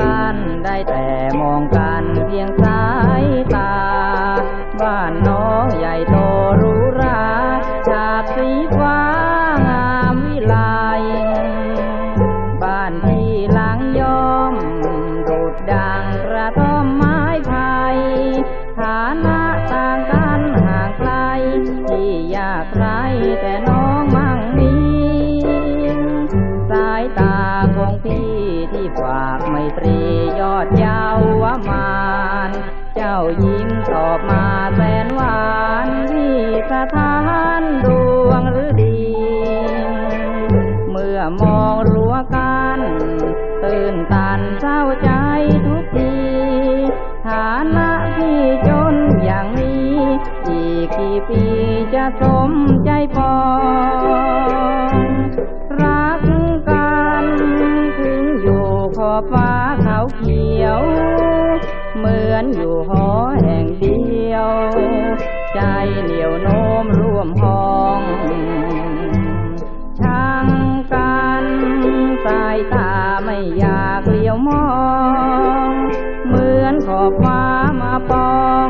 กันได้แต่มองกันเพียงสายตาบ้านนอ ตรียอดเยาวมาน เจ้ายิ้มตอบมาแสนหวานที่สถานดวงฤดี เมื่อมองรั้วกันตื่นตันเศร้าใจทุกทีฐานะที่จนอย่างนี้ อีกกี่ปีจะสมใจปอ อบฟ้าเขาเขียว เหมือนอยู่หอแห่งเดียว ใจเหนียวโน้มร่วมห้องช่างกันสายตาไม่อยากเลี้ยวมอง เหมือนขอบฟ้ามาปอง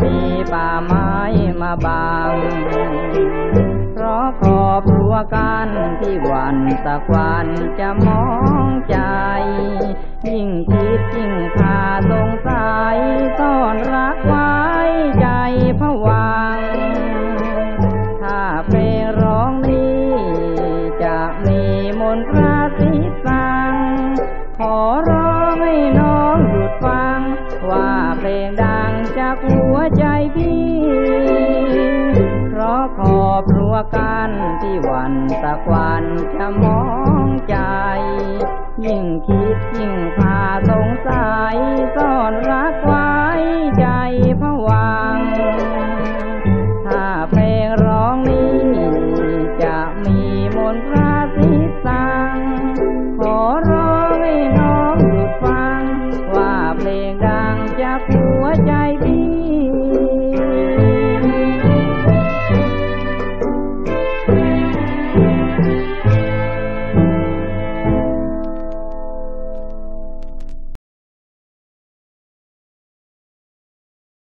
มีป่าไม้มาบัง เพราะขอบครัวกันที่วันสักวันจะมองใจ ยิ่งคิดยิ่งพาสงสัยซ่อนรักไว้ใจผวัง ถ้าเพลงร้องนี้ จะมีมนต์พระสิสัง ขอร้องให้น้องหยุดฟัง ว่าเพลงดังจากหัวใจพี่ ขอบรั้วกันที่วันตะวันจะมองใจ ยิ่งคิดยิ่งพาสงสัยซ่อนรักไว้ใจผวัง ถ้าเพลงร้องนี้ จะมีมนตพระสิสังขอร้องให้น้องหยุดฟัง ว่าเพลงดังจากหัวใจพี่